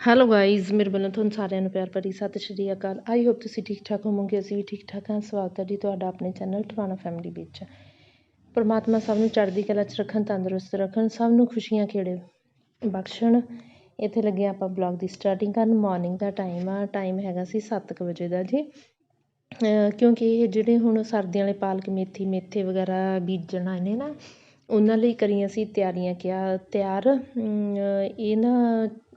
Hello guys ਮੇਰੇ ਵੱਲੋਂ ਤੁਹਾਨੂੰ ਸਾਰਿਆਂ ਨੂੰ ਪਿਆਰ ਭਰੀ ਸਤਿ ਸ਼੍ਰੀ ਅਕਾਲ ਆਈ ਹੋਪ ਤੁਸੀਂ ਠੀਕ ਠਾਕ ਹੋਵੋਗੇ ਅਸੀਂ ਵੀ ਠੀਕ ਠਾਕ ਹਾਂ ਸਵਾਗਤ ਹੈ ਜੀ ਤੁਹਾਡਾ ਆਪਣੇ ਚੈਨਲ ਟਵਾਣਾ ਫੈਮਿਲੀ ਵਿੱਚ ਪਰਮਾਤਮਾ ਸਭ ਨੂੰ ਚੜ੍ਹਦੀ ਕਲਾ 'ਚ ਰੱਖਣ ਤੰਦਰੁਸਤ ਰੱਖਣ ਸਭ ਨੂੰ ਖੁਸ਼ੀਆਂ ਖੇੜੇ ਬਖਸ਼ਣ ਇੱਥੇ ਲੱਗੇ ਆਪਾਂ ਬਲੌਗ ਦੀ ਸਟਾਰਟਿੰਗ ਕਰਨ। ਮਾਰਨਿੰਗ ਦਾ ਟਾਈਮ ਆ। ਟਾਈਮ ਹੈਗਾ ਸੀ 7 ਵਜੇ ਦਾ ਜੀ। ਕਿਉਂਕਿ ਇਹ ਜਿਹੜੇ ਹੁਣ ਸਰਦੀਆਂ ਵਾਲੇ ਪਾਲਕ ਮੇਥੀ, ਮੇਥੇ ਵਗੈਰਾ ਬੀਜਣ ਆਏ ਨੇ ਨਾ ਉਹਨਾਂ ਲਈ ਕਰੀਆਂ ਸੀ ਤਿਆਰੀਆਂ ਕਿਆ, ਤਿਆਰ ਇਹ ਨਾ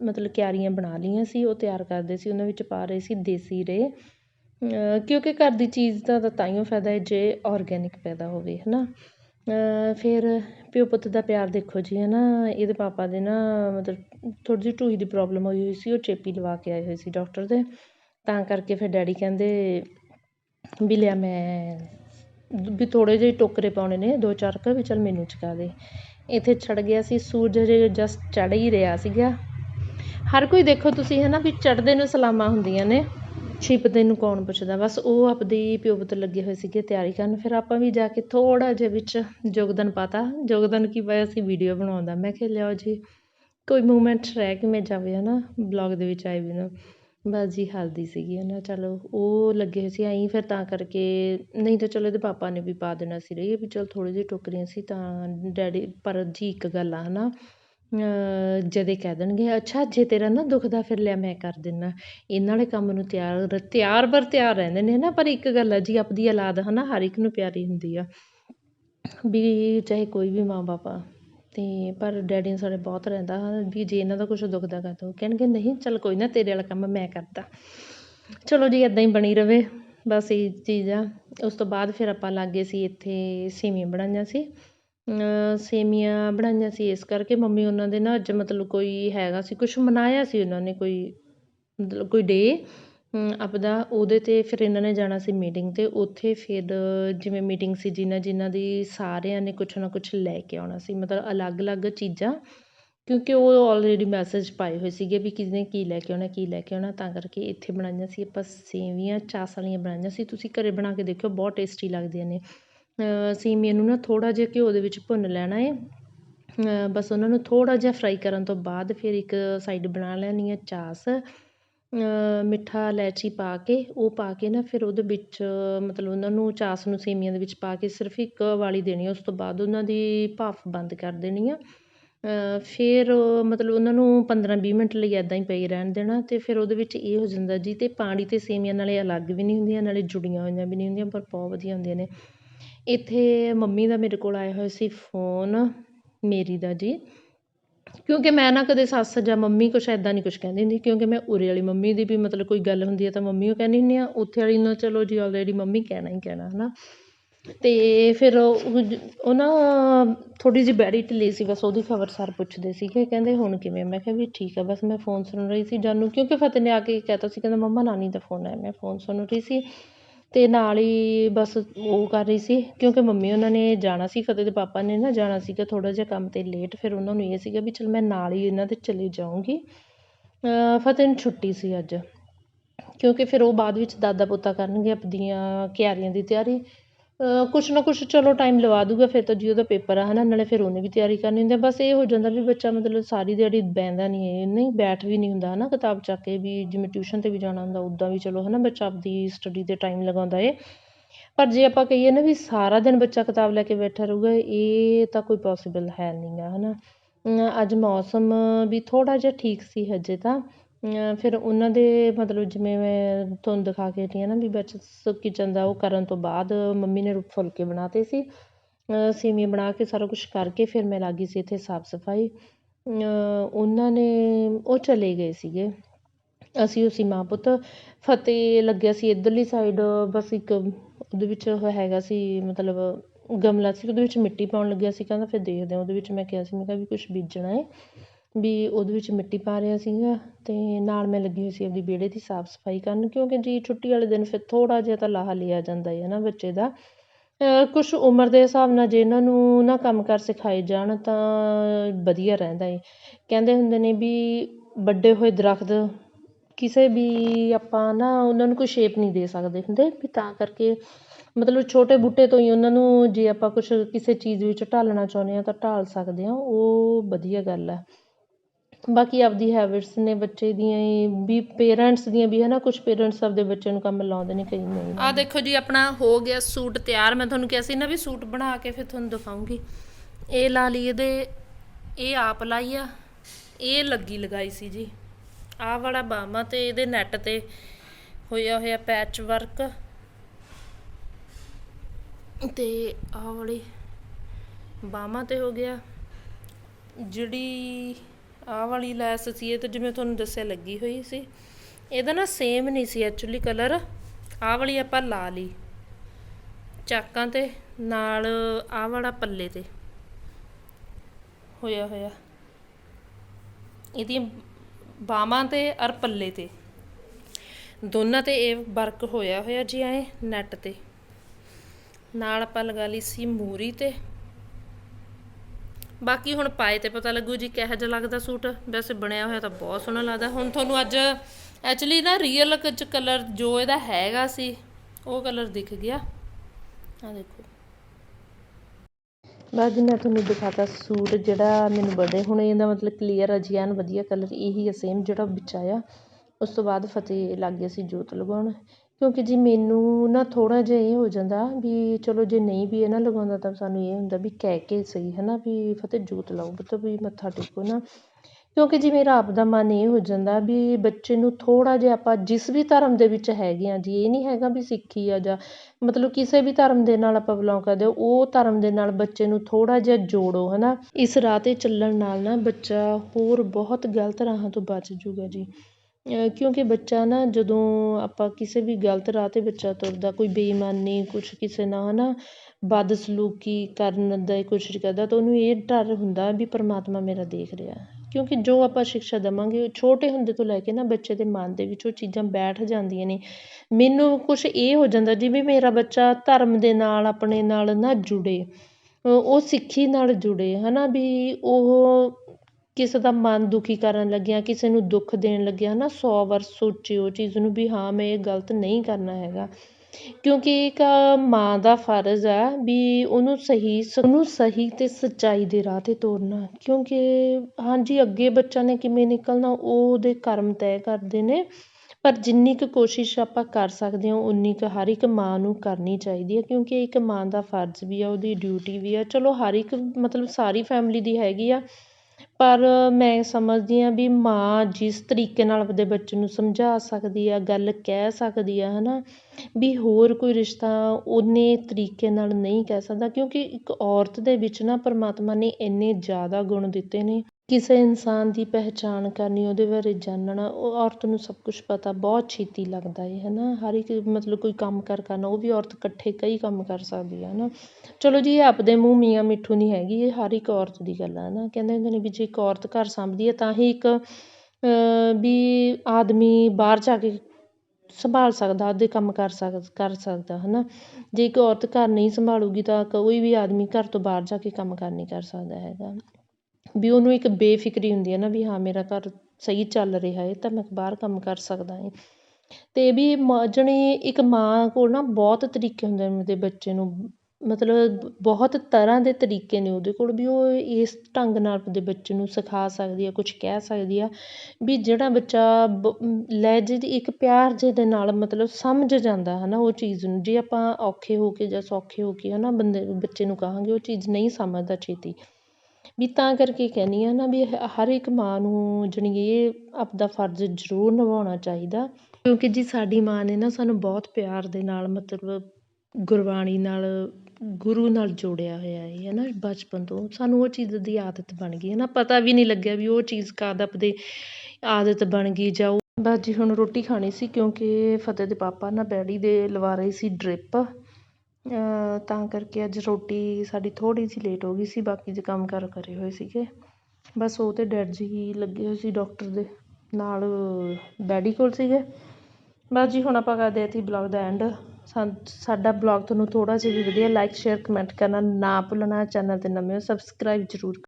ਮਤਲਬ ਕਿਆਰੀਆਂ ਬਣਾ ਲਈਆਂ ਸੀ, ਉਹ ਤਿਆਰ ਕਰਦੇ ਸੀ, ਉਹਨਾਂ ਵਿੱਚ ਪਾ ਰਹੇ ਸੀ ਦੇਸੀ ਰੇਹ ਕਿਉਂਕਿ ਘਰ ਦੀ ਚੀਜ਼ ਦਾ ਤਾਂ ਤਾਈਓ ਫਾਇਦਾ ਹੈ, ਜੇ ਔਰਗੈਨਿਕ ਪੈਦਾ ਹੋਵੇ ਹੈ ਨਾ ਫਿਰ ਪਿਓ ਪੁੱਤ ਦਾ ਪਿਆਰ ਦੇਖੋ ਜੀ ਹੈ ਨਾ ਇਹਦੇ ਪਾਪਾ ਦੇ ਨਾ ਮਤਲਬ ਥੋੜ੍ਹੀ ਜਿਹੀ ਢੂਹੀ ਦੀ ਪ੍ਰੋਬਲਮ ਹੋਈ ਹੋਈ ਸੀ, ਉਹ ਚੇਪੀ ਲਵਾ ਕੇ ਆਏ ਹੋਏ ਸੀ ਡਾਕਟਰ ਦੇ, ਤਾਂ ਕਰਕੇ ਫਿਰ ਡੈਡੀ ਕਹਿੰਦੇ ਵੀ ਲਿਆ ਮੈਂ ਵੀ ਥੋੜ੍ਹੇ ਜਿਹੇ ਟੋਕਰੇ ਪਾਉਣੇ ਨੇ, ਦੋ ਚਾਰ ਕੁ, ਵੀ ਚੱਲ ਮੈਨੂੰ ਚੁਕਾ ਦੇ। ਇੱਥੇ ਚੜ੍ਹ ਗਿਆ ਸੀ, ਸੂਰਜ ਜੇ ਜਸਟ ਚੜ੍ਹ ਹੀ ਰਿਹਾ ਸੀਗਾ। ਹਰ ਕੋਈ ਦੇਖੋ ਤੁਸੀਂ ਹੈ ਨਾ ਵੀ ਚੜ੍ਹਦੇ ਨੂੰ ਸਲਾਮਾਂ ਹੁੰਦੀਆਂ ਨੇ, ਛਿਪਦੇ ਨੂੰ ਕੌਣ ਪੁੱਛਦਾ? ਬਸ ਉਹ ਆਪਦੀ ਪਿਓ ਪੁੱਤ ਲੱਗੇ ਹੋਏ ਸੀਗੇ ਤਿਆਰੀ ਕਰਨ, ਫਿਰ ਆਪਾਂ ਵੀ ਜਾ ਕੇ ਥੋੜ੍ਹਾ ਜਿਹਾ ਵਿੱਚ ਯੋਗਦਾਨ ਪਾਤਾ। ਯੋਗਦਾਨ ਕੀ ਪਾਇਆ ਸੀ? ਵੀਡੀਓ ਬਣਾਉਂਦਾ ਮੈਂ ਕਿਹਾ, ਲਿਆਓ ਜੀ, ਕੋਈ ਮੂਮੈਂਟ ਰਹਿ ਕੇ ਮੈਂ ਜਾਵੇ ਹੈ ਨਾ ਬਲੌਗ ਦੇ ਵਿੱਚ ਆਏ ਵੀ ਨਾ ਬਸ ਜੀ ਹਲਦੀ ਸੀਗੀ ਨਾ ਚਲੋ ਉਹ ਲੱਗੇ ਹੋਏ ਸੀ ਐਂ ਫਿਰ ਤਾਂ ਕਰਕੇ, ਨਹੀਂ ਤਾਂ ਚਲੋ ਇਹਦੇ ਪਾਪਾ ਨੇ ਵੀ ਪਾ ਦੇਣਾ ਸੀ ਰਹੀ ਵੀ ਚਲ ਥੋੜ੍ਹੇ ਜਿਹੇ ਟੋਕਰੀਆਂ ਸੀ ਤਾਂ ਡੈਡੀ, ਪਰ ਜੀ ਇੱਕ ਗੱਲ ਆ ਹੈ ਨਾ ਜਦੇ ਕਹਿ ਦੇਣਗੇ, ਅੱਛਾ ਜੇ ਤੇਰਾ ਨਾ ਦੁਖਦਾ ਫਿਰ ਲਿਆ ਮੈਂ ਕਰ ਦਿੰਦਾ ਇਹਨਾਂ ਵਾਲੇ ਕੰਮ ਨੂੰ ਤਿਆਰ ਤਿਆਰ ਬਰ ਤਿਆਰ ਰਹਿੰਦੇ ਨੇ ਹੈ ਨਾ ਪਰ ਇੱਕ ਗੱਲ ਆ ਜੀ ਆਪਦੀ ਔਲਾਦ ਹੈ ਨਾ ਹਰ ਇੱਕ ਨੂੰ ਪਿਆਰੀ ਹੁੰਦੀ ਆ, ਵੀ ਚਾਹੇ ਕੋਈ ਵੀ ਮਾਂ ਬਾਪ ਆ। ਅਤੇ ਪਰ ਡੈਡੀ ਨੂੰ ਸਾਡੇ ਬਹੁਤ ਰਹਿੰਦਾ ਵੀ ਜੇ ਇਹਨਾਂ ਦਾ ਕੁਛ ਦੁਖਦਾ ਗਾ ਤਾਂ ਉਹ ਕਹਿਣਗੇ, ਨਹੀਂ, ਚੱਲ ਕੋਈ ਨਾ, ਤੇਰੇ ਵਾਲਾ ਕੰਮ ਮੈਂ ਕਰਦਾ। ਚਲੋ ਜੀ ਇੱਦਾਂ ਹੀ ਬਣੀ ਰਹੇ ਬਸ ਇਹ ਚੀਜ਼ ਆ। ਉਸ ਤੋਂ ਬਾਅਦ ਫਿਰ ਆਪਾਂ ਲੱਗ ਗਏ ਸੀ, ਇੱਥੇ ਸੇਵੀਆਂ ਬਣਾਈਆਂ ਸੀ। ਸੇਵੀਆਂ ਬਣਾਈਆਂ ਸੀ, ਇਸ ਕਰਕੇ ਮੰਮੀ ਉਹਨਾਂ ਦੇ ਨਾ ਅੱਜ ਮਤਲਬ ਕੋਈ ਹੈਗਾ ਸੀ, ਕੁਛ ਮਨਾਇਆ ਸੀ ਉਹਨਾਂ ਨੇ, ਕੋਈ ਮਤਲਬ ਕੋਈ ਡੇ ਆਪਦਾ ਉਹਦੇ 'ਤੇ ਫਿਰ ਇਹਨਾਂ ਨੇ ਜਾਣਾ ਸੀ ਮੀਟਿੰਗ 'ਤੇ ਉੱਥੇ ਫਿਰ, ਜਿਵੇਂ ਮੀਟਿੰਗ ਸੀ ਜਿਨ੍ਹਾਂ ਜਿਨ੍ਹਾਂ ਦੀ ਸਾਰਿਆਂ ਨੇ ਕੁਛ ਨਾ ਕੁਛ ਲੈ ਕੇ ਆਉਣਾ ਸੀ, ਮਤਲਬ ਅਲੱਗ-ਅਲੱਗ ਚੀਜ਼ਾਂ, ਕਿਉਂਕਿ ਉਹ ਆਲਰੇਡੀ ਮੈਸੇਜ ਪਾਏ ਹੋਏ ਸੀਗੇ ਵੀ ਕਿਸ ਨੇ ਕੀ ਲੈ ਕੇ ਆਉਣਾ, ਕੀ ਲੈ ਕੇ ਆਉਣਾ, ਤਾਂ ਕਰਕੇ ਇੱਥੇ ਬਣਾਈਆਂ ਸੀ, ਆਪਾਂ ਸੇਵੀਆਂ, ਚਾਸ ਵਾਲੀਆਂ ਬਣਾਈਆਂ ਸੀ, ਤੁਸੀਂ ਘਰ ਬਣਾ ਕੇ ਦੇਖਿਓ, ਬਹੁਤ ਟੇਸਟੀ ਲੱਗਦੀਆਂ ਨੇ। ਸੇਵੀਆਂ ਨੂੰ ਨਾ ਥੋੜ੍ਹਾ ਜਿਹਾ ਘਿਓ ਦੇ ਵਿੱਚ ਭੁੰਨ ਲੈਣਾ ਹੈ ਬਸ ਉਹਨਾਂ ਨੂੰ ਥੋੜ੍ਹਾ ਜਿਹਾ ਫਰਾਈ ਕਰਨ ਤੋਂ ਬਾਅਦ ਫਿਰ ਇੱਕ ਸਾਈਡ ਬਣਾ ਲੈਣੀ ਹੈ ਚਾਸ। ਮਿੱਠਾ ਇਲਾਇਚੀ ਪਾ ਕੇ, ਉਹ ਪਾ ਕੇ ਨਾ ਫਿਰ ਉਹਦੇ ਵਿੱਚ, ਮਤਲਬ ਉਹਨਾਂ ਨੂੰ ਚਾਸ ਨੂੰ ਸੇਵੀਆਂ ਦੇ ਵਿੱਚ ਪਾ ਕੇ ਸਿਰਫ ਇੱਕ ਵਾਲੀ ਦੇਣੀ ਉਸ ਤੋਂ ਬਾਅਦ ਉਹਨਾਂ ਦੀ ਭਾਫ ਬੰਦ ਕਰ ਦੇਣੀ ਆ। ਫਿਰ ਮਤਲਬ ਉਹਨਾਂ ਨੂੰ 15-20 ਮਿੰਟ ਲਈ ਇੱਦਾਂ ਹੀ ਪਈ ਰਹਿਣ ਦੇਣਾ ਅਤੇ ਫਿਰ ਉਹਦੇ ਵਿੱਚ ਇਹ ਹੋ ਜਾਂਦਾ ਜੀ ਅਤੇ ਪਾਣੀ ਅਤੇ ਸੇਵੀਆਂ ਨਾਲੇ ਅਲੱਗ ਵੀ ਨਹੀਂ ਹੁੰਦੀਆਂ, ਨਾਲੇ ਜੁੜੀਆਂ ਹੋਈਆਂ ਵੀ ਨਹੀਂ ਹੁੰਦੀਆਂ, ਪਰ ਬਹੁਤ ਵਧੀਆ ਹੁੰਦੀਆਂ ਨੇ। ਇੱਥੇ ਮੰਮੀ ਦਾ ਮੇਰੇ ਕੋਲ ਆਇਆ ਹੋਇਆ ਸੀ ਫੋਨ, ਮੇਰੀ ਦਾ ਜੀ। ਕਿਉਂਕਿ ਮੈਂ ਨਾ ਕਦੇ ਸੱਸ ਜਾਂ ਮੰਮੀ ਕੁਛ ਇੱਦਾਂ ਨਹੀਂ ਕੁਛ ਕਹਿੰਦੀ ਹੁੰਦੀ, ਕਿਉਂਕਿ ਮੈਂ ਉਰੇ ਵਾਲੀ ਮੰਮੀ ਦੀ ਵੀ ਮਤਲਬ ਕੋਈ ਗੱਲ ਹੁੰਦੀ ਹੈ ਤਾਂ ਮੰਮੀ ਉਹ ਕਹਿੰਦੀ ਹੁੰਦੀ ਹਾਂ ਉੱਥੇ ਵਾਲੀ ਨੂੰ ਚਲੋ ਜੀ ਆਲਰੇਡੀ ਮੰਮੀ ਕਹਿਣਾ ਹੀ ਕਹਿਣਾ ਹੈ ਨਾ ਅਤੇ ਫਿਰ ਉਹ ਨਾ ਥੋੜ੍ਹੀ ਜਿਹੀ ਬੈੜੀ ਢਿੱਲੀ ਸੀ, ਬਸ ਉਹਦੀ ਖਬਰ ਸਰ ਪੁੱਛਦੇ ਸੀਗੇ, ਕਹਿੰਦੇ ਹੁਣ ਕਿਵੇਂ? ਮੈਂ ਕਿਹਾ ਵੀ ਠੀਕ ਆ, ਬਸ ਮੈਂ ਫੋਨ ਸੁਣ ਰਹੀ ਸੀ ਜਾਨੂੰ, ਕਿਉਂਕਿ ਫਤਿਹ ਨੇ ਆ ਕੇ ਕਹਿ ਤਾ ਸੀ, ਕਹਿੰਦਾ ਮੰਮਾ ਨਾਨੀ ਦਾ ਫੋਨ ਆਇਆ, ਮੈਂ ਫੋਨ ਸੁਣ ਰਹੀ ਸੀ। ਅਤੇ ਨਾਲ ਹੀ ਬਸ ਉਹ ਕਰ ਰਹੀ ਸੀ, ਕਿਉਂਕਿ ਮੰਮੀ ਉਹਨਾਂ ਨੇ ਜਾਣਾ ਸੀ, ਫਤਿਹ ਦੇ ਪਾਪਾ ਨੇ ਨਾ ਜਾਣਾ ਸੀਗਾ ਥੋੜ੍ਹਾ ਜਿਹਾ ਕੰਮ 'ਤੇ ਲੇਟ ਫਿਰ ਉਹਨਾਂ ਨੂੰ ਇਹ ਸੀਗਾ ਵੀ ਚਲ ਮੈਂ ਨਾਲ ਹੀ ਇਹਨਾਂ ਦੇ ਚਲੀ ਜਾਊਂਗੀ। ਫਤਿਹ ਨੂੰ ਛੁੱਟੀ ਸੀ ਅੱਜ, ਕਿਉਂਕਿ ਫਿਰ ਉਹ ਬਾਅਦ ਵਿੱਚ ਦਾਦਾ ਪੋਤਾ ਕਰਨਗੇ ਆਪਦੀਆਂ ਕਿਆਰੀਆਂ ਦੀ ਤਿਆਰੀ ਕੁਛ ਨਾ ਕੁਛ ਚਲੋ ਟਾਈਮ ਲਵਾ ਦੂਗਾ ਫਿਰ ਤਾਂ ਜੀ ਉਹਦਾ ਪੇਪਰ ਆ ਹੈ ਨਾ ਨਾਲੇ ਫਿਰ ਉਹਨੇ ਵੀ ਤਿਆਰੀ ਕਰਨੀ ਹੁੰਦੀ ਬਸ ਇਹ ਹੋ ਜਾਂਦਾ ਵੀ ਬੱਚਾ ਮਤਲਬ ਸਾਰੀ ਦਿਹਾੜੀ ਬਹਿੰਦਾ ਨਹੀਂ ਹੈ ਨਹੀਂ ਬੈਠ ਵੀ ਨਹੀਂ ਹੁੰਦਾ ਹੈ ਨਾ ਕਿਤਾਬ ਚੱਕ ਕੇ ਵੀ ਜਿਵੇਂ ਟਿਊਸ਼ਨ 'ਤੇ ਵੀ ਜਾਣਾ ਹੁੰਦਾ ਉੱਦਾਂ ਵੀ ਚਲੋ ਹੈ ਨਾ ਬੱਚਾ ਆਪਦੀ ਸਟੱਡੀ 'ਤੇ ਟਾਈਮ ਲਗਾਉਂਦਾ ਹੈ ਪਰ ਜੇ ਆਪਾਂ ਕਹੀਏ ਨਾ ਵੀ ਸਾਰਾ ਦਿਨ ਬੱਚਾ ਕਿਤਾਬ ਲੈ ਕੇ ਬੈਠਾ ਰਹੂਗਾ, ਇਹ ਤਾਂ ਕੋਈ ਪੋਸੀਬਲ ਹੈ ਨਹੀਂ ਗਾ ਹੈ ਨਾ ਅੱਜ ਮੌਸਮ ਵੀ ਥੋੜ੍ਹਾ ਜਿਹਾ ਠੀਕ ਸੀ ਹਜੇ ਤਾਂ ਫਿਰ ਉਹਨਾਂ ਦੇ ਮਤਲਬ ਜਿਵੇਂ ਮੈਂ ਤੁਹਾਨੂੰ ਦਿਖਾ ਕੇ ਹਟੀ ਹਾਂ ਨਾ ਵੀ ਵਿੱਚ ਕਿਚਨ ਦਾ ਉਹ ਕਰਨ ਤੋਂ ਬਾਅਦ ਮੰਮੀ ਨੇ ਫੁਲਕੇ ਬਣਾ ਤੇ ਸੀ ਸੇਵੀਆਂ ਬਣਾ ਕੇ ਸਾਰਾ ਕੁਛ ਕਰਕੇ ਫਿਰ ਮੈਂ ਲੱਗ ਗਈ ਸੀ ਇੱਥੇ ਸਾਫ਼ ਸਫ਼ਾਈ। ਉਹਨਾਂ ਨੇ ਉਹ ਚਲੇ ਗਏ ਸੀਗੇ। ਅਸੀਂ ਉਸੀ ਮਾਂ ਪੁੱਤ ਫਤਿਹ ਲੱਗਿਆ ਸੀ ਇੱਧਰਲੀ ਸਾਈਡ ਬਸ ਇੱਕ ਉਹਦੇ ਵਿੱਚ ਹੈਗਾ ਸੀ ਮਤਲਬ ਗਮਲਾ ਸੀ, ਉਹਦੇ ਵਿੱਚ ਮਿੱਟੀ ਪਾਉਣ ਲੱਗਿਆ ਸੀ ਕਹਿੰਦਾ ਫਿਰ ਦੇਖਦੇ ਹਾਂ, ਉਹਦੇ ਵਿੱਚ ਮੈਂ ਕਿਹਾ ਸੀ, ਮੈਂ ਕਿਹਾ ਵੀ ਕੁਛ ਬੀਜਣਾ ਹੈ। ਵੀ ਉਹਦੇ ਵਿੱਚ ਮਿੱਟੀ ਪਾ ਰਿਹਾ ਸੀਗਾ ਅਤੇ ਨਾਲ ਮੈਂ ਲੱਗੀ ਹੋਈ ਸੀ ਆਪਣੀ ਵਿਹੜੇ ਦੀ ਸਾਫ਼ ਸਫ਼ਾਈ ਕਰਨ, ਕਿਉਂਕਿ ਜੀ ਛੁੱਟੀ ਵਾਲੇ ਦਿਨ ਫਿਰ ਥੋੜ੍ਹਾ ਜਿਹਾ ਤਾਂ ਲਾਹਾ ਲਿਆ ਜਾਂਦਾ ਹੈ ਨਾ ਬੱਚੇ ਦਾ। ਕੁਛ ਉਮਰ ਦੇ ਹਿਸਾਬ ਨਾਲ ਜੇ ਇਹਨਾਂ ਨੂੰ ਨਾ ਕੰਮ ਕਾਰ ਸਿਖਾਏ ਜਾਣ ਤਾਂ ਵਧੀਆ ਰਹਿੰਦਾ ਹੈ ਕਹਿੰਦੇ ਹੁੰਦੇ ਨੇ ਵੀ ਵੱਡੇ ਹੋਏ ਦਰੱਖਤ ਕਿਸੇ ਵੀ ਆਪਾਂ ਨਾ ਉਹਨਾਂ ਨੂੰ ਕੋਈ ਸ਼ੇਪ ਨਹੀਂ ਦੇ ਸਕਦੇ ਹੁੰਦੇ, ਵੀ ਤਾਂ ਕਰਕੇ ਮਤਲਬ ਛੋਟੇ ਬੂਟੇ ਤੋਂ ਹੀ ਉਹਨਾਂ ਨੂੰ ਜੇ ਆਪਾਂ ਕੁਛ ਕਿਸੇ ਚੀਜ਼ ਵਿੱਚ ਢਾਲਣਾ ਚਾਹੁੰਦੇ ਹਾਂ ਤਾਂ ਢਾਲ ਸਕਦੇ ਹਾਂ, ਉਹ ਵਧੀਆ ਗੱਲ ਹੈ। ਬਾਕੀ ਆਪਦੀ ਹੈਬਿਟਸ ਨੇ ਬੱਚੇ ਦੀਆਂ ਹੀ, ਵੀ ਪੇਰੈਂਟਸ ਦੀਆਂ ਵੀ ਹੈ ਨਾ ਕੁਝ ਪੇਰੈਂਟਸ ਆਪਦੇ ਬੱਚੇ ਨੂੰ ਕੰਮ ਲਾਉਂਦੇ ਨੇ ਕਈ ਨਹੀਂ। ਆ ਦੇਖੋ ਜੀ, ਆਪਣਾ ਹੋ ਗਿਆ ਸੂਟ ਤਿਆਰ। ਮੈਂ ਤੁਹਾਨੂੰ ਕਿਹਾ ਸੀ ਨਾ ਵੀ ਸੂਟ ਬਣਾ ਕੇ ਫਿਰ ਤੁਹਾਨੂੰ ਦਿਖਾਉਂਗੀ। ਇਹ ਲਾ ਲਈ ਇਹਦੇ, ਇਹ ਆਪ ਲਾਈ ਆ। ਇਹ ਲੱਗੀ ਲਗਾਈ ਸੀ ਜੀ। ਆਹ ਵਾਲਾ ਬਾਹਾਂ ਤੇ, ਇਹਦੇ ਨੈਟ ਤੇ ਹੋਇਆ ਹੋਇਆ ਪੈਚ ਵਰਕ ਤੇ ਆਹ ਵਾਲੀ ਬਾਹਾਂ ਤੇ ਹੋ ਗਿਆ। ਜਿਹੜੀ ਆਹ ਵਾਲੀ ਲੈਸ ਸੀ ਇਹ ਤਾਂ ਜਿਵੇਂ ਤੁਹਾਨੂੰ ਦੱਸਿਆ ਲੱਗੀ ਹੋਈ ਸੀ। ਇਹਦਾ ਨਾ ਸੇਮ ਨਹੀਂ ਸੀ ਐਕਚੁਅਲੀ ਕਲਰ ਆਹ ਵਾਲੀ ਆਪਾਂ ਲਾ ਲਈ। ਚਾਕਾਂ ਤੇ, ਨਾਲ ਆਹ ਵਾਲਾ ਪੱਲੇ ਤੇ। ਹੋਇਆ ਹੋਇਆ। ਇਹਦੀਆਂ ਬਾਹਾਂ ਤੇ ਔਰ ਪੱਲੇ ਤੇ। ਦੋਨਾਂ ਤੇ ਇਹ ਵਰਕ ਹੋਇਆ ਹੋਇਆ ਜੀ ਐ ਨੈਟ ਤੇ। ਨਾਲ ਆਪਾਂ ਲਗਾ ਲਈ ਸੀ ਮੂਰੀ ਤੇ। ਬਾਕੀ ਹੁਣ ਪਾਏ ਤੇ ਪਤਾ ਲੱਗੂ ਜੀ ਕਿਹੋ ਜਿਹਾ ਲੱਗਦਾ ਸੂਟ। ਵੈਸੇ ਬਣਿਆ ਹੋਇਆ ਤਾਂ ਬਹੁਤ ਸੋਹਣਾ ਲੱਗਦਾ। ਹੁਣ ਤੁਹਾਨੂੰ ਅੱਜ ਐਕਚੁਅਲੀ ਨਾ ਰੀਅਲ ਚ ਕਲਰ ਜੋ ਇਹਦਾ ਹੈਗਾ ਸੀ, ਉਹ ਕਲਰ ਦਿਖ ਗਿਆ। ਆ ਦੇਖੋ। ਬਾਅਦ ਮੈਂ ਤੁਹਾਨੂੰ ਦਿਖਾਤਾ ਸੂਟ ਜਿਹੜਾ ਮੈਨੂੰ ਬੜੇ ਹੁਣ ਇਹਦਾ ਮਤਲਬ ਕਲੀਅਰ ਆ ਵਧੀਆ ਕਲਰ ਇਹੀ ਆ ਸੇਮ ਜਿਹੜਾ ਵਿੱਚ ਆਇਆ। ਉਸ ਤੋਂ ਬਾਅਦ ਫਤਿਹ ਲੱਗ ਗਿਆ ਸੀ ਜੋਤ ਲਗਾਉਣ। ਕਿਉਂਕਿ ਜੀ ਮੈਨੂੰ ਨਾ ਥੋੜ੍ਹਾ ਜਿਹਾ ਇਹ ਹੋ ਜਾਂਦਾ ਵੀ ਚਲੋ ਜੇ ਨਹੀਂ ਵੀ ਇਹ ਨਾ ਲਗਾਉਂਦਾ ਤਾਂ ਸਾਨੂੰ ਇਹ ਹੁੰਦਾ ਵੀ ਕਹਿ ਕੇ ਸਹੀ, ਹੈ ਨਾ, ਵੀ ਫਤਿਹ ਜੋਤ ਲਾਓ, ਮਤਲਬ ਵੀ ਮੱਥਾ ਟੇਕੋ ਨਾ। ਕਿਉਂਕਿ ਜੀ ਮੇਰਾ ਆਪਦਾ ਮਨ ਇਹ ਹੋ ਜਾਂਦਾ ਵੀ ਬੱਚੇ ਨੂੰ ਥੋੜ੍ਹਾ ਜਿਹਾ ਆਪਾਂ ਜਿਸ ਵੀ ਧਰਮ ਦੇ ਵਿੱਚ ਹੈਗੇ ਹਾਂ ਜੀ, ਇਹ ਨਹੀਂ ਹੈਗਾ ਵੀ ਸਿੱਖੀ ਆ ਜਾਂ ਮਤਲਬ ਕਿਸੇ ਵੀ ਧਰਮ ਦੇ ਨਾਲ ਆਪਾਂ ਬਿਲੋਂਗ ਕਰਦੇ ਉਹ ਧਰਮ ਦੇ ਨਾਲ ਬੱਚੇ ਨੂੰ ਥੋੜ੍ਹਾ ਜਿਹਾ ਜੋੜੋ, ਹੈ ਨਾ। ਇਸ ਰਾਹ ਤੇ ਚੱਲਣ ਨਾਲ ਨਾ ਬੱਚਾ ਹੋਰ ਬਹੁਤ ਗਲਤ ਰਾਹਾਂ ਤੋਂ ਬਚ ਜੂਗਾ ਜੀ। ਕਿਉਂਕਿ ਬੱਚਾ ਨਾ ਜਦੋਂ ਆਪਾਂ ਕਿਸੇ ਵੀ ਗਲਤ ਰਾਹ ਤੇ ਬੱਚਾ ਤੁਰਦਾ, ਕੋਈ ਬੇਈਮਾਨੀ, ਕੁਛ ਕਿਸੇ ਨਾਲ ਹੈ ਹਨਾ ਬਦਸਲੂਕੀ ਕਰਨ ਦਾ ਕੋਸ਼ਿਸ਼ ਕਰਦਾ, ਤਾਂ ਉਹਨੂੰ ਇਹ ਡਰ ਹੁੰਦਾ ਵੀ ਪਰਮਾਤਮਾ ਮੇਰਾ ਦੇਖ ਰਿਹਾ। ਕਿਉਂਕਿ ਜੋ ਆਪਾਂ ਸ਼ਿਕਸ਼ਾ ਦੇਵਾਂਗੇ ਛੋਟੇ ਹੁੰਦੇ ਤੋਂ ਲੈ ਕੇ ਨਾ ਬੱਚੇ ਦੇ ਮਨ ਦੇ ਵਿੱਚ ਉਹ ਚੀਜ਼ਾਂ ਬੈਠ ਜਾਂਦੀਆਂ ਨੇ। ਮੈਨੂੰ ਕੁਛ ਇਹ ਹੋ ਜਾਂਦਾ ਜਿਵੇਂ ਮੇਰਾ ਬੱਚਾ ਧਰਮ ਦੇ ਨਾਲ, ਆਪਣੇ ਨਾਲ ਨਾ ਜੁੜੇ। ਉਹ ਸਿੱਖੀ ਨਾਲ ਜੁੜੇ ਹੈ ਨਾ ਵੀ ਉਹ ਕਿਸੇ ਦਾ ਮਨ ਦੁਖੀ ਕਰਨ ਲੱਗਿਆ, ਕਿਸੇ ਨੂੰ ਦੁੱਖ ਦੇਣ ਲੱਗਿਆ ਨਾ ਸੌ ਵਾਰ ਸੋਚੇ ਉਹ ਚੀਜ਼ ਨੂੰ ਵੀ ਹਾਂ, ਮੈਂ ਇਹ ਗਲਤ ਨਹੀਂ ਕਰਨਾ ਹੈਗਾ। ਕਿਉਂਕਿ ਇੱਕ ਮਾਂ ਦਾ ਫਰਜ਼ ਹੈ ਵੀ ਉਹਨੂੰ ਸਹੀ ਉਹਨੂੰ ਸਹੀ ਅਤੇ ਸੱਚਾਈ ਦੇ ਰਾਹ ਤੇ ਤੋਰਨਾ। ਕਿਉਂਕਿ ਹਾਂਜੀ, ਅੱਗੇ ਬੱਚਾ ਨੇ ਕਿਵੇਂ ਨਿਕਲਣਾ, ਉਹ ਉਹਦੇ ਕਰਮ ਤੈਅ ਕਰਦੇ ਨੇ, ਪਰ ਜਿੰਨੀ ਕੁ ਕੋਸ਼ਿਸ਼ ਆਪਾਂ ਕਰ ਸਕਦੇ ਹਾਂ, ਉਨੀ ਕੁ ਹਰ ਇੱਕ ਮਾਂ ਨੂੰ ਕਰਨੀ ਚਾਹੀਦੀ ਹੈ, ਕਿਉਂਕਿ ਇੱਕ ਮਾਂ ਦਾ ਫਰਜ਼ ਵੀ ਆ, ਉਹਦੀ ਡਿਊਟੀ ਵੀ ਆ। ਚਲੋ, ਹਰ ਇੱਕ ਮਤਲਬ ਸਾਰੀ ਫੈਮਿਲੀ ਦੀ ਹੈਗੀ ਆ ਪਰ ਮੈਂ ਸਮਝਦੀ ਹਾਂ ਵੀ ਮਾਂ ਜਿਸ ਤਰੀਕੇ ਨਾਲ ਆਪਦੇ ਬੱਚੇ ਨੂੰ ਸਮਝਾ ਸਕਦੀ ਆ, ਗੱਲ ਕਹਿ ਸਕਦੀ ਆ ਹੈ ਨਾ ਵੀ ਹੋਰ ਕੋਈ ਰਿਸ਼ਤਾ ਓਨੇ ਤਰੀਕੇ ਨਾਲ ਨਹੀਂ ਕਹਿ ਸਕਦਾ ਕਿਉਂਕਿ ਇੱਕ ਔਰਤ ਦੇ ਵਿੱਚ ਨਾ ਪਰਮਾਤਮਾ ਨੇ ਇੰਨੇ ਜ਼ਿਆਦਾ ਗੁਣ ਦਿੱਤੇ ਨੇ। ਕਿਸੇ ਇਨਸਾਨ ਦੀ ਪਹਿਚਾਣ ਕਰਨੀ, ਉਹਦੇ ਬਾਰੇ ਜਾਣਨਾ ਉਹ ਔਰਤ ਨੂੰ ਸਭ ਕੁਛ ਪਤਾ, ਬਹੁਤ ਛੇਤੀ ਲੱਗਦਾ ਹੈ ਹੈ ਨਾ ਹਰ ਇੱਕ ਮਤਲਬ ਕੋਈ ਕੰਮ ਕਰ ਕਰਨਾ, ਉਹ ਵੀ ਔਰਤ ਇਕੱਠੇ ਕਈ ਕੰਮ ਕਰ ਸਕਦੀ ਹੈ ਨਾ ਚਲੋ ਜੀ, ਇਹ ਆਪਦੇ ਮੂੰਹ ਮੀਆਂ ਮਿੱਠੂ ਨਹੀਂ ਹੈਗੀ, ਇਹ ਹਰ ਇੱਕ ਔਰਤ ਦੀ ਗੱਲ ਆ ਹੈ ਨਾ ਕਹਿੰਦੇ ਹੁੰਦੇ ਨੇ ਵੀ ਜੇ ਇੱਕ ਔਰਤ ਘਰ ਸਾਂਭਦੀ ਹੈ, ਤਾਂ ਹੀ ਇੱਕ ਵੀ ਆਦਮੀ ਬਾਹਰ ਜਾ ਕੇ ਸੰਭਾਲ ਸਕਦਾ, ਆਪਦੇ ਕੰਮ ਕਰ ਸਕ, ਕਰ ਸਕਦਾ ਹੈ ਨਾ ਜੇ ਇੱਕ ਔਰਤ ਘਰ ਨਹੀਂ ਸੰਭਾਲੂਗੀ, ਤਾਂ ਕੋਈ ਵੀ ਆਦਮੀ ਘਰ ਤੋਂ ਬਾਹਰ ਜਾ ਕੇ ਕੰਮ ਕਾਰ ਨਹੀਂ ਕਰ ਸਕਦਾ ਹੈਗਾ। ਵੀ ਉਹਨੂੰ ਇੱਕ ਬੇਫਿਕਰੀ ਹੁੰਦੀ ਹੈ ਨਾ ਵੀ ਹਾਂ, ਮੇਰਾ ਘਰ ਸਹੀ ਚੱਲ ਰਿਹਾ ਹੈ, ਤਾਂ ਮੈਂ ਬਾਹਰ ਕੰਮ ਕਰ ਸਕਦਾ ਹੈ। ਅਤੇ ਵੀ ਮ, ਜਾਣੀ ਇੱਕ ਮਾਂ ਕੋਲ ਨਾ ਬਹੁਤ ਤਰੀਕੇ ਹੁੰਦੇ ਨੇ ਉਹਦੇ ਬੱਚੇ ਨੂੰ, ਮਤਲਬ ਬਹੁਤ ਤਰ੍ਹਾਂ ਦੇ ਤਰੀਕੇ ਨੇ ਉਹਦੇ ਕੋਲ, ਵੀ ਉਹ ਇਸ ਢੰਗ ਨਾਲ ਆਪਦੇ ਬੱਚੇ ਨੂੰ ਸਿਖਾ ਸਕਦੀ ਆ, ਕੁਛ ਕਹਿ ਸਕਦੀ ਆ, ਵੀ ਜਿਹੜਾ ਬੱਚਾ ਬ, ਲਹਿਜੇ ਦੀ ਇੱਕ ਪਿਆਰ ਜਿਹੇ ਦੇ ਨਾਲ ਮਤਲਬ ਸਮਝ ਜਾਂਦਾ ਹੈ ਨਾ ਉਹ ਚੀਜ਼ ਨੂੰ, ਜੇ ਆਪਾਂ ਔਖੇ ਹੋ ਕੇ ਜਾਂ ਸੌਖੇ ਹੋ ਕੇ ਹੈ ਨਾ ਬੰਦੇ ਬੱਚੇ ਨੂੰ ਕਹਾਂਗੇ, ਉਹ ਚੀਜ਼ ਨਹੀਂ ਸਮਝਦਾ ਛੇਤੀ। ਵੀ ਤਾਂ ਕਰਕੇ ਕਹਿੰਦੀ ਹਾਂ ਨਾ ਵੀ ਹਰ ਇੱਕ ਮਾਂ ਨੂੰ ਜਾਣੀ ਇਹ ਆਪਦਾ ਫਰਜ਼ ਜ਼ਰੂਰ ਨਿਭਾਉਣਾ ਚਾਹੀਦਾ। ਕਿਉਂਕਿ ਜੀ ਸਾਡੀ ਮਾਂ ਨੇ ਨਾ ਸਾਨੂੰ ਬਹੁਤ ਪਿਆਰ ਦੇ ਨਾਲ ਮਤਲਬ ਗੁਰਬਾਣੀ ਨਾਲ, ਗੁਰੂ ਨਾਲ ਜੋੜਿਆ ਹੋਇਆ ਹੈ ਹੈ ਨਾ ਬਚਪਨ ਤੋਂ। ਸਾਨੂੰ ਉਹ ਚੀਜ਼ ਦੀ ਆਦਤ ਬਣ ਗਈ ਹੈ ਨਾ। ਪਤਾ ਵੀ ਨਹੀਂ ਲੱਗਿਆ ਵੀ ਉਹ ਚੀਜ਼ ਕਦ ਆਪਦੇ ਆਦਤ ਬਣ ਗਈ ਜਾਂ ਉਹ ਬਸ ਜੀ ਹੁਣ ਰੋਟੀ ਖਾਣੀ ਸੀ ਕਿਉਂਕਿ ਫਤਿਹ ਦੇ ਪਾਪਾ ਨਾ ਡੈਡੀ ਦੇ ਲਵਾ ਰਹੇ ਸੀ ਡਰਿੱਪ। ਤਾਂ ਕਰਕੇ ਅੱਜ ਰੋਟੀ ਸਾਡੀ ਥੋੜ੍ਹੀ ਜਿਹੀ ਲੇਟ ਹੋ ਗਈ ਸੀ, ਬਾਕੀ ਦੇ ਕੰਮ ਕਾਰ ਕਰੇ ਹੋਏ ਸੀਗੇ। ਬਸ ਉਹ ਤਾਂ ਡੈਡ ਜੀ ਲੱਗੇ ਹੋਏ ਸੀ ਡਾਕਟਰ ਦੇ ਨਾਲ, ਡੈਡੀ ਕੋਲ ਸੀਗੇ। ਬਸ ਜੀ ਹੁਣ ਆਪਾਂ ਕਰਦੇ ਇੱਥੇ ਬਲੌਗ ਦਾ ਐਂਡ ਸਾਡਾ ਬਲੌਗ ਤੁਹਾਨੂੰ ਥੋੜ੍ਹਾ ਜਿਹਾ ਵੀ ਵਧੀਆ ਲਾਈਕ ਸ਼ੇਅਰ ਕਮੈਂਟ ਕਰਨਾ ਨਾ ਭੁੱਲਣਾ। ਚੈਨਲ 'ਤੇ ਨਵੇਂ ਹੋ ਸਬਸਕ੍ਰਾਈਬ ਜ਼ਰੂਰ